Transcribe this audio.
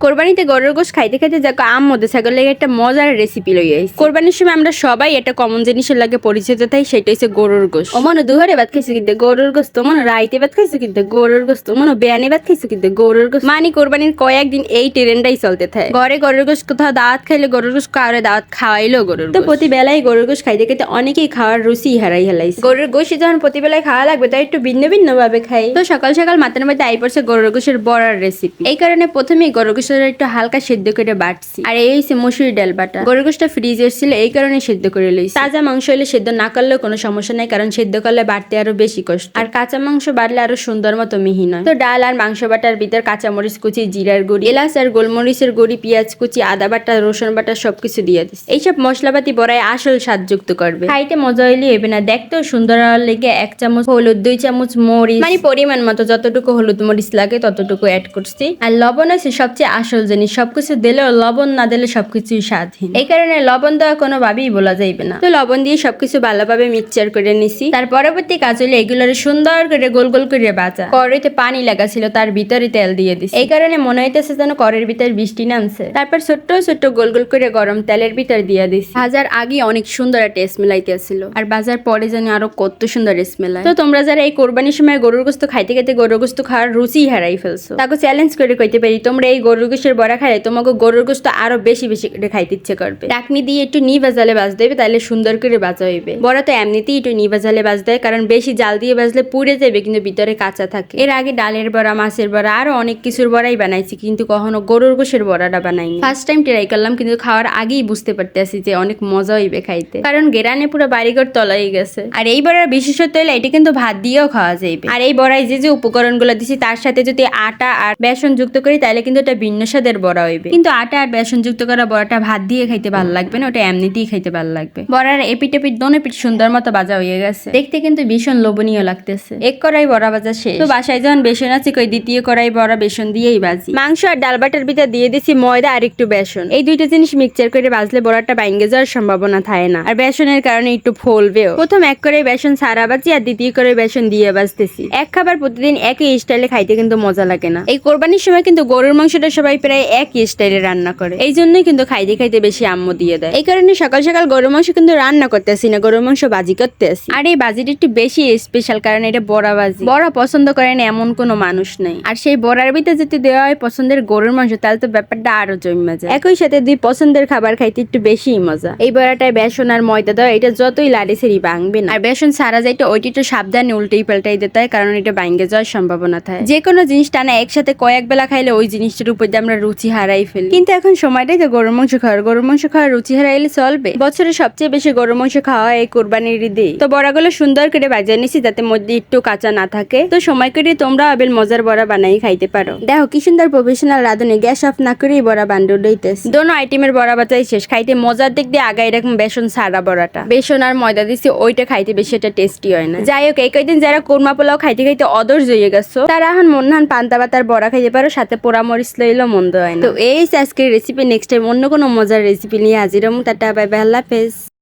কোরবানিতে গরুর গোশ খাইতে খাইতে যাকে আম মধ্যে ছাগল লেগে একটা মজার রেসিপি লই আইছি। কোরবানির সময় আমরা সবাই একটা কমন জিনিসের লাগে পরিচিত তাই সেটা হচ্ছে গরুর গোশ। ও মনে দুহারে ভাত খাইছো কিন্তু গরুর গোশ তো মনে রাইতে ভাত খাইছো কিন্তু গরুর গোশ তো মনে বেয়ানি ভাত খাইছো কিন্তু গরুর গোশ। মানে কোরবানির কয়েকদিন এই ট্রেন্ডাই চলতে থাকে ঘরে গরুর গোশ কোথাও দাওয়াত খাইলে গরুর গোশ কাউরে দাওয়াত খাওয়াইলো গরুর তো প্রতি বেলায় গরুর গোশ খাইতে খাইতে অনেকেই খাওয়ার রুচি হারাই হেলাইছে। গরুর গোশই যখন প্রতি বেলায় খাওয়া লাগবে তাই একটু ভিন্ন ভিন্ন ভাবে খাই। তো সকাল সকাল মাথার মধ্যে আই পড়ছে গরুর গোশের বড়ার রেসিপি এই কারণে প্রথমেই গরুর গোশের একটু হালকা সেদ্ধ করে বাটছি। আর এই হচ্ছে মসুরি ডাল বাটা। গরুর গোশটা ফ্রিজে ছিল, এই কারণে সেদ্ধ করে লইছি। তাজা মাংস হলে সেদ্ধ না করলেও কোনো সমস্যা নাই, কারণ সেদ্ধ করলে বাড়তে আরও বেশি কষ্ট। আর কাঁচা মাংস বাড়লে আরও সুন্দর মতো মিহি নয়। তো ডাল আর মাংস বাটার ভিতর কাঁচা মরিচ কুচি, জিরার গুঁড়ি, এলাচ আর গোলমরিচের গুঁড়ি, পেঁয়াজ কুচি, আদা বাটা, রসুন বাটা সবকিছু দিয়ে দিস এইসব মশলাপাতি বড়াই আসল স্বাদ যুক্ত করবে। খাইতে মজা হইলে হবে না, দেখতেও সুন্দর লেগে এক চামচ হলুদ, দুই চামচ মরিচ। মানে পরিমাণ মতো, যতটুকু হলুদ মরিচ লাগে ততটুকু অ্যাড করছি। আর লবণ আছে সবচেয়ে আসল জিনিস, সবকিছু দিলেও লবণ না দিলে সবকিছুই স্বাদহীন এই কারণে লবণ দেওয়া কোনো ভাবেই বলা যাইবে না। তো লবণ দিয়ে সবকিছু ভালোভাবে মিক্সচার করে নিছি। তার পরবর্তী কাজ হলো এগুলোর সুন্দর করে গোল গোল করে বাজা কড়াইতে পানি লাগা ছিল তার ভিতরে তেল দিয়ে দিছি। এই কারণে মনে হইতেছে যেন কড়ের ভিতর বৃষ্টি নামছে। তারপর ছোট্ট ছোট্ট গোল গোল করে গরম তেলের ভিতর দিয়ে দিছি। ভাজার আগে অনেক সুন্দর একটা স্মেলাইতেছিল আর বাজার পরে যেন আরও কত সুন্দর স্মেল তো তোমরা যারা এই কোরবানির সময় গরুর গোস্ত খাইতে খাইতে গরুর গোস্ত খাওয়ার রুচি হারাই ফেলছো, তাকে চ্যালেঞ্জ করে কইতে পারি, তোমরা এই গরুর গোস্তের বড়া খাইলে তোমাকে গরুর গোস্ত আরও বেশি বেশি করে খাইতে ইচ্ছে করবে। ডাকনি দিয়ে একটু নি বাজালে বাজ দেবে তাহলে সুন্দর করে বাজা হইবে। বড়া তো এমনিতেই একটু নি বাজালে বাজ দেয়, কারণ বেশি জাল দিয়ে বাজলে পুড়ে যাবে, কিন্তু ভিতরে কাঁচা থাকে। এর আগে ডালের বড়া, মাছের বড়া, আরও অনেক কিছুর বড়াই বানাইছি, কিন্তু কখনো গরুর গোশের বড়াটা বানাইনি। ফার্স্ট টাইম ট্রাই করলাম, কিন্তু খাওয়ার আগেই বুঝতে পারতেছি যে অনেক মজা হইবে খাইতে। কারণ গেরানে পুরো বাড়িঘর তলাই গেছে। আর এই বড়ার বিশেষত্ব হলো এটা কিন্তু ভাত দিয়েও খাওয়া যাইবে। আর এই বড়ায় যে যে উপকরণগুলো দিছি, তার সাথে যদি আটা আর বেসন যুক্ত করি তাহলে কিন্তু এটা ভিন্ন স্বাদের বড়া হইবে। কিন্তু আটা আর বেসন যুক্ত করা বড়াটা ভাত দিয়ে খাইতে ভালো লাগবে না ওটা এমনিতেই খাইতে ভালো লাগবে। বড়ার এপিট এপিট দোনো পিঠ সুন্দর মতো বাজা হয়ে গেছে। দেখতে কিন্তু ভীষণ লোভনীয় লাগতেছে। এক কড়াই বড়া ভাজা শেষ। তো বাসায় যখন বেসন আছে কই দ্বিতীয় কড়াই বড়া বেসন দিয়েই বাজি। মাংস আর ডাল বাটার ভিতর দিয়ে দিছি ময়দা আর একটু বেসন। এই দুইটা জিনিস মিক্সচার করে বাজলে বড়াটা বাইঙ্গে যাওয়ার সম্ভাবনা থাকে না। আর বেসনের কারণে একটু ফলবেও। প্রথম এক করে বেসন সারা বাজি আর দ্বিতীয় করে বেসন দিয়ে বাজতেছি। এক খাবার প্রতিদিন একই স্টাইলে খাইতে কিন্তু মজা লাগে না। এই কোরবানির সময় কিন্তু গরুর মাংসটা সবাই প্রায় একই স্টাইলে রান্না করে। এই জন্যই কিন্তু খাইতে খাইতে বেশি আম্মু দিয়ে দেয়। এই কারণে সকাল সকাল গরুর মাংস কিন্তু রান্না করতে আসি না, গরুর মাংস বাজি করতে আসি আর এই বাজিটা একটু বেশি স্পেশাল কারণ এটা বড়া বাজি বড়া পছন্দ করে না এমন কোনো মানুষ নেই। আর সেই বড়ার ভিতরে যদি দেওয়া হয় পছন্দের গরুর মাংস, তাহলে তো ব্যাপারটা আরও জমে যায়। একই সাথে দুই পছন্দের খাবার খাইতে একটু বেশি মজা। এই বড়াটায় বেসন আর ময়দা দেওয়া, এটা যতই লাড়ি সেরি ভাঙবে না। আর বেসন সারা যাইতে ওইটি একটু সাবধানে উল্টেই পাল্টাই দিতে হয়, কারণ এটা ভাঙ্গে যাওয়ার সম্ভাবনা থাকে। যে কোনো জিনিস টানা একসাথে কয়েক বেলা খাইলে ওই জিনিসটার উপর দিয়ে আমরা রুচি হারাই ফেলি। কিন্তু এখন সময়টাই তো গরুর মাংস খাওয়ার। গরুর মাংস খাওয়ার রুচি হারাইলে চলবে। বছরে সবচেয়ে বেশি গরুর মাংস খাওয়া হয় এই কোরবানির ঈদে। তো বড়াগুলো সুন্দর করে বাজিয়ে নিছি যাতে মধ্যে একটু কাঁচা না থাকে। তো সময় করে তোমরা আবেল মজার বড়া বানাই খাইতে পারো। দেখো কি সুন্দর প্রফেশনাল রাঁধুনি। গ্যাস অফ না করেই বড়া বান্ডু লইতেছে। দোনো আইটেমের বড়া বাজাই শেষ। খাইতে মজার দিক দিয়ে আগে এরকম বেসন সারা বড়াটা। বেসন আর ময়দা দিছি, ওইটা খাইতে বেশি একটা টেস্টি হয় না। যাই হোক এই কয়দিন যারা কোরমা পোলাও খাইতে খাইতে অদর জয়ে গেছো, তারা এখন মনহান পান্তা পাতার বড়া খাইতে পারো, সাথে পোড়া মরিচ লইলেও মন্দ হয় না। তো এই আজকের রেসিপি নেক্সট টাইম অন্য কোনো মজার রেসিপি নিয়ে হাজির হম, টাটা বাই বাই আল্লাহ হাফেজ।